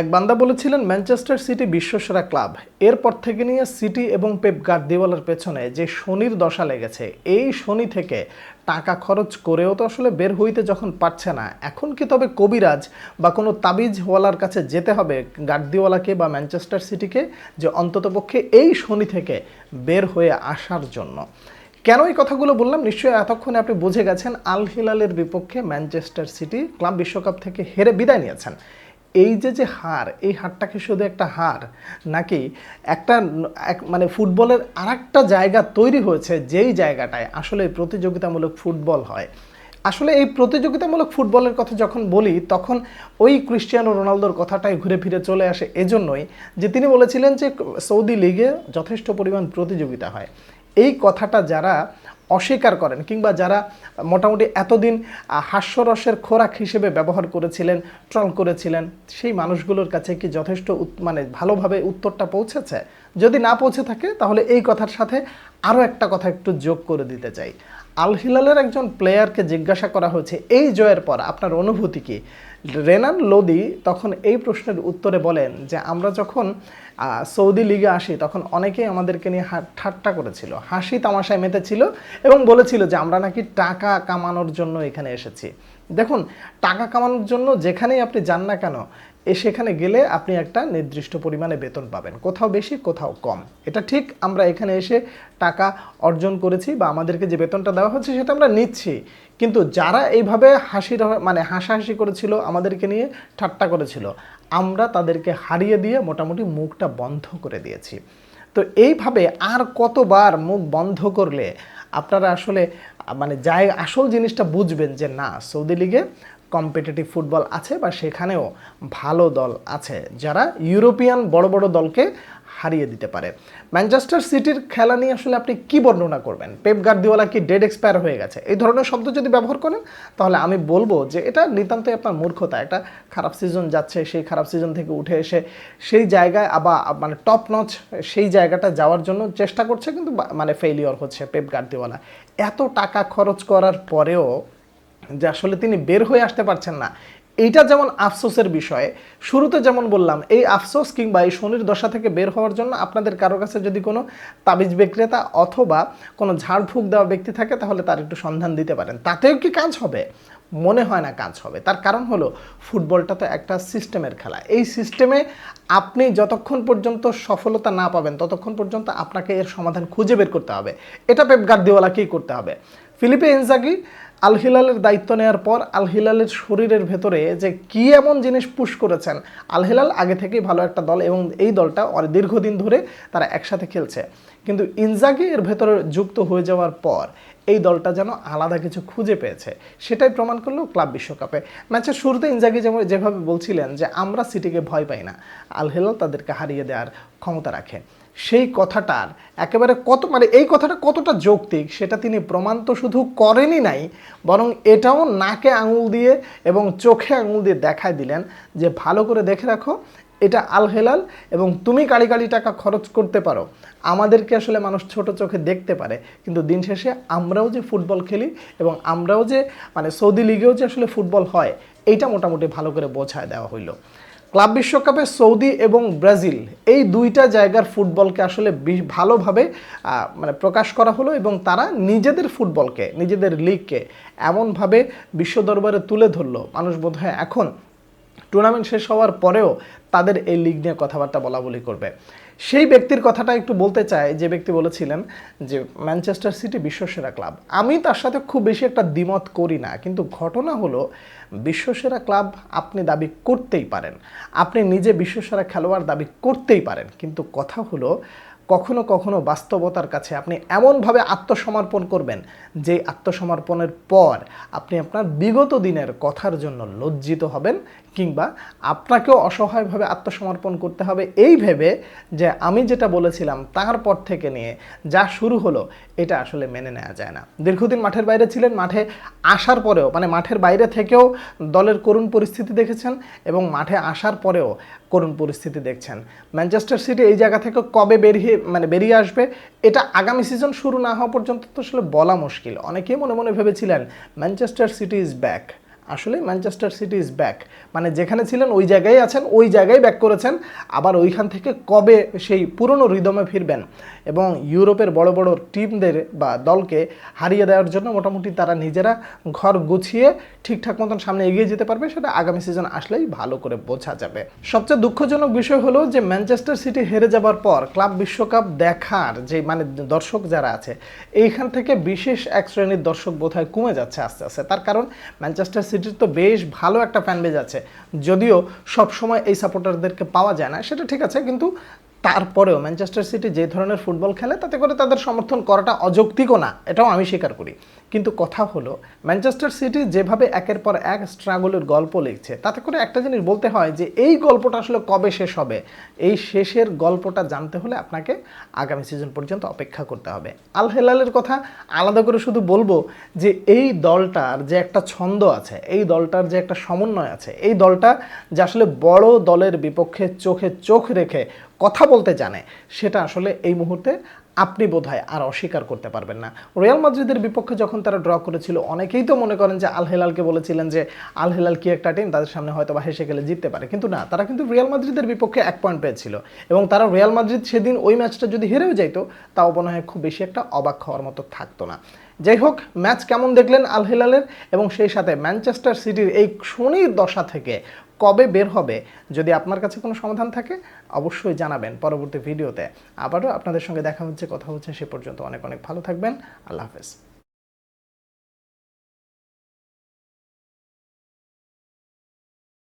এক বান্দা বলেছিলেন, ম্যানচেস্টার সিটি বিশ্বসেরা ক্লাব। এরপর থেকে নিয়ে সিটি এবং পেপ গার্দিওয়ালার পেছনে যে শনির দশা লেগেছে, এই শনি থেকে টাকা খরচ করেও তো আসলে বের হইতে যখন পারছে না। এখন কি তবে কবিরাজ বা কোনো তাবিজওয়ালার কাছে যেতে হবে গার্দিওয়ালাকে বা ম্যানচেস্টার সিটিকে, যে অন্ততপক্ষে এই শনি থেকে বের হয়ে আসার জন্য? কেন এই কথাগুলো বললাম? নিশ্চয়ই এতক্ষণে আপনি বুঝে গেছেন আল হিলালের বিপক্ষে ম্যানচেস্টার সিটি ক্লাব বিশ্বকাপ থেকে হেরে বিদায় নিয়েছেন। এই যে যে হার, এই হারটাকে শুধু একটা হার নাকি একটা এক মানে ফুটবলের আর একটা জায়গা তৈরি হয়েছে যেই জায়গাটায় আসলে প্রতিযোগিতামূলক ফুটবল হয়? আসলে এই প্রতিযোগিতামূলক ফুটবলের কথা যখন বলি, তখন ওই ক্রিশ্চিয়ানো রোনালদোর কথাটাই ঘুরে ফিরে চলে আসে। এজন্যই যে তিনি বলেছিলেন যে, সৌদি লিগে যথেষ্ট পরিমাণ প্রতিযোগিতা হয়। এই কথাটা যারা অস্বীকার করেন কিংবা যারা মোটামুটি এতদিন হাস্যরসের খোরাক হিসেবে ব্যবহার করেছিলেন, ট্রল করেছিলেন, সেই মানুষগুলোর কাছে কি যথেষ্ট মানে ভালোভাবে উত্তরটা পৌঁছেছে? যদি না পৌঁছে থাকে, তাহলে এই কথার সাথে আরও একটা কথা একটু যোগ করে দিতে চাই। আল হিলালের একজন প্লেয়ারকে জিজ্ঞাসা করা হয়েছে, এই জয়ের পর আপনার অনুভূতি কি? রেনান লোদি তখন এই প্রশ্নের উত্তরে বলেন যে, আমরা যখন সৌদি লিগে আসি, তখন অনেকেই আমাদেরকে নিয়ে ঠাট্টা করেছিল। হাসি তামাশায় মেতেছিল এবং বলেছিল যে, আমরা নাকি টাকা কামানোর জন্য এখানে এসেছি। দেখুন, টাকা কামানোর জন্য যেখানেই আপনি যান না কেন, এ সেখানে গেলে আপনি একটা নির্দিষ্ট পরিমাণে বেতন পাবেন। কোথাও বেশি, কোথাও কম। এটা ঠিক, আমরা এখানে এসে টাকা অর্জন করেছি বা আমাদেরকে যে বেতনটা দেওয়া হচ্ছে সেটা আমরা নিচ্ছি। কিন্তু যারা এইভাবে হাসির মানে হাসাহাসি করেছিল, আমাদেরকে নিয়ে ঠাট্টা করেছিল, আমরা তাদেরকে হারিয়ে দিয়ে মোটামুটি মুখটা বন্ধ করে দিয়েছি। তো এইভাবে আর কতবার মুখ বন্ধ করলে আপনারা আসলে মানে যাই আসল জিনিসটা বুঝবেন যে না সৌদি লিগে কম্পিটিটিভ ফুটবল আছে বা সেখানেও ভালো দল আছে যারা ইউরোপিয়ান বড় বড় দলকে হারিয়ে দিতে পারে। ম্যানচেস্টার সিটির খেলা নিয়ে আসলে আপনি কি বর্ণনা করবেন? পেপ গার্দিওয়ালা কি ডেড এক্সপায়ার হয়ে গেছে? এই ধরনের শব্দ যদি ব্যবহার করেন, তাহলে আমি বলব যে এটা নিতান্তই আপনার মূর্খতা। একটা খারাপ সিজন যাচ্ছে, সেই খারাপ সিজন থেকে উঠে এসে সেই জায়গায় আবার মানে টপ নচ সেই জায়গাটা যাওয়ার জন্য চেষ্টা করছে, কিন্তু মানে ফেলিওর হচ্ছে পেপ গার্দিওয়ালা এত টাকা খরচ করার পরেও যে আসলে তিনি বের হয়ে আসতে পারছেন না। এইটা যেমন আফসোসের বিষয়, শুরুতে যেমন বললাম, এই আফসোস কিংবা এই শনির দশা থেকে বের হওয়ার জন্য আপনাদের কারও কাছে যদি কোনো তাবিজ বিক্রেতা অথবা কোনো ঝাড়ফুঁক দেওয়া ব্যক্তি থাকে, তাহলে তার একটু সন্ধান দিতে পারেন। তাতেও কি কাজ হবে? মনে হয় না কাজ হবে। তার কারণ হলো, ফুটবলটা তো একটা সিস্টেমের খেলা। এই সিস্টেমে আপনি যতক্ষণ পর্যন্ত সফলতা না পাবেন, ততক্ষণ পর্যন্ত আপনাকে এর সমাধান খুঁজে বের করতে হবে। এটা পেপ গার্দিওয়ালাকেই করতে হবে। ফিলিপে ইনজাগি আল হিলালের দায়িত্ব নেওয়ার পর আল হিলালের শরীরের ভেতরে যে কি এমন জিনিস পুশ করেছেন আল হিলাল আগে থেকেই ভালো একটা দল এবং এই দলটা দীর্ঘদিন ধরে তারা একসাথে খেলছে। কিন্তু ইনজাগি এর ভেতরে যুক্ত হয়ে যাওয়ার পর এই দলটা যেন আলাদা কিছু খুঁজে পেয়েছে, সেটাই প্রমাণ করল ক্লাব বিশ্বকাপে। ম্যাচের শুরুতে ইনজাগি যেমন, যেভাবে বলছিলেন যে আমরা সিটিকে ভয় পাই না আল হিলাল তাদেরকে হারিয়ে দেওয়ার ক্ষমতা রাখে। সেই কথাটার একেবারে কত মানে এই কথাটা কতটা যৌক্তিক সেটা তিনি প্রমাণ তো শুধু করেনই নাই, বরং এটাও নাকে আঙুল দিয়ে এবং চোখে আঙুল দিয়ে দেখায় দিলেন যে ভালো করে দেখে রাখো, এটা আল হেলাল এবং তুমি কালি কালি টাকা খরচ করতে পারো। আমাদেরকে আসলে মানুষ ছোট চোখে দেখতে পারে, কিন্তু দিন শেষে আমরাও যে ফুটবল খেলি এবং আমরাও যে মানে সৌদি লিগেও যে আসলে ফুটবল হয়, এইটা মোটামুটি ভালো করে বোঝায় দেওয়া হইল। ক্লাব বিশ্বকাপে সৌদি এবং ব্রাজিল, এই দুইটা জায়গার ফুটবলকে আসলে ভালোভাবে মানে প্রকাশ করা হলো এবং তারা নিজেদের ফুটবলকে, নিজেদের লিগকে এমনভাবে বিশ্ব দরবারে তুলে ধরলো। মানুষ বোধহয় এখন টুর্নামেন্ট শেষ হওয়ার পরেও তাদের এই লিগ নিয়ে কথাবার্তা বলা বলি করবে। সেই ব্যক্তির কথাটা একটু বলতে চাই, যে ব্যক্তি বলেছিলেন যে ম্যানচেস্টার সিটি বিশ্বসেরা ক্লাব। আমি তার সাথে খুব বেশি একটা দ্বিমত করি না, কিন্তু ঘটনা হলো বিশ্বসেরা ক্লাব আপনি দাবি করতেই পারেন। আপনি নিজে বিশ্বসেরা খেলোয়াড় দাবি করতেই পারেন, কিন্তু কথা হলো কখনো কখনো বাস্তবতার কাছে আপনি এমনভাবে আত্মসমর্পণ করবেন যে আত্মসমর্পণের পর আপনি আপনার বিগত দিনের কথার জন্য লজ্জিত হবেন কিংবা আপনাকেও অসহায়ভাবে আত্মসমর্পণ করতে হবে। এই ভেবে যে আমি যেটা বলেছিলাম তারপর থেকে নিয়ে যা শুরু হলো, এটা আসলে মেনে নেওয়া যায় না। দীর্ঘদিন মাঠের বাইরে ছিলেন, মাঠে আসার পরেও মানে মাঠের বাইরে থেকেও দলের করুণ পরিস্থিতি দেখেছেন এবং মাঠে আসার পরেও করুণ পরিস্থিতি দেখছেন। ম্যানচেস্টার সিটি এই জায়গা থেকে কবে বেরিয়ে মানে বেরিয়ে আসবে। এটা আগামী সিজন শুরু না হওয়া পর্যন্ত তো আসলে বলা মুশকিল। অনেকেই মনে মনে ভেবেছিলেন ম্যানচেস্টার সিটি ইজ ব্যাক আসলে ম্যানচেস্টার সিটি ইজ ব্যাক মানে যেখানে ছিলেন ওই জায়গায় আছেন, ওই জায়গায় ব্যাক করেছেন। আবার ওইখান থেকে কবে সেই পুরনো রিদমে ফিরবেন? এবং ইউরোপের বড় বড় টিমদের বা দলকে হারিয়ে দেওয়ার জন্য মোটামুটি তারা নিজেরা ঘর গুছিয়ে ঠিকঠাক মতন সামনে এগিয়ে যেতে পারবে, সেটা আগামী সিজন আসলেই ভালো করে বোঝা যাবে। সবচেয়ে দুঃখজনক বিষয় হলো যে ম্যানচেস্টার সিটি হেরে যাবার পর ক্লাব বিশ্বকাপ দেখার যে মানে দর্শক যারা আছে, এইখান থেকে বিশেষ এক শ্রেণির দর্শক বোধহয় কমে যাচ্ছে আস্তে আস্তে। তার কারণ ম্যানচেস্টার সিটির তো বেশ ভালো একটা ফ্যান বেজ আছে। যদিও সবসময় এই সাপোর্টারদেরকে পাওয়া যায় না, সেটা ঠিক আছে, কিন্তু তারপরেও ম্যানচেস্টার সিটি যে ধরনের ফুটবল খেলে, তাতে করে তাদের সমর্থন করাটা অযৌক্তিকও না, এটাও আমি স্বীকার করি। কিন্তু কথা হলো ম্যানচেস্টার সিটি যেভাবে একের পর এক স্ট্রাগলের গল্প লিখছে, তাতে করে একটা জিনিস বলতে হয় যে, এই গল্পটা আসলে কবে শেষ হবে? এই শেষের গল্পটা জানতে হলে আপনাকে আগামী সিজন পর্যন্ত অপেক্ষা করতে হবে। আল হেলালের কথা আলাদা করে শুধু বলব যে, এই দলটার যে একটা ছন্দ আছে, এই দলটার যে একটা সমন্বয় আছে, এই দলটা যে আসলে বড় দলের বিপক্ষে চোখে চোখ রেখে কথা বলতে জানে, সেটা আসলে এই মুহূর্তে আপনি বোধহয় আর অস্বীকার করতে পারবেন না। রিয়াল মাদ্রিদের বিপক্ষে যখন তারা ড্র করেছিল, অনেকেই তো মনে করেন যে আল হেলালকে বলেছিলেন যে আল হেলাল কি একটা টিম, তাদের সামনে হয়তো বা হেসে গেলে জিততে পারে। কিন্তু না, তারা কিন্তু রিয়াল মাদ্রিদের বিপক্ষে এক পয়েন্ট পেয়েছিল এবং তারা রিয়াল মাদ্রিদ সেদিন ওই ম্যাচটা যদি হেরেও যাইতো, তাও মনে হয় খুব বেশি একটা অবাক হওয়ার মতো থাকতো না। যাই হোক, ম্যাচ কেমন দেখলেন আল হেলালের এবং সেই সাথে ম্যানচেস্টার সিটির এই শনির দশা থেকে কবে বের হবে? যদি আপনার কাছে কোনো সমাধান থাকে, অবশ্যই জানাবেন পরবর্তী ভিডিওতে। আবারও আপনাদের সঙ্গে দেখা হচ্ছে, কথা হচ্ছে সে পর্যন্ত। অনেক অনেক ভালো থাকবেন। আল্লাহ হাফেজ।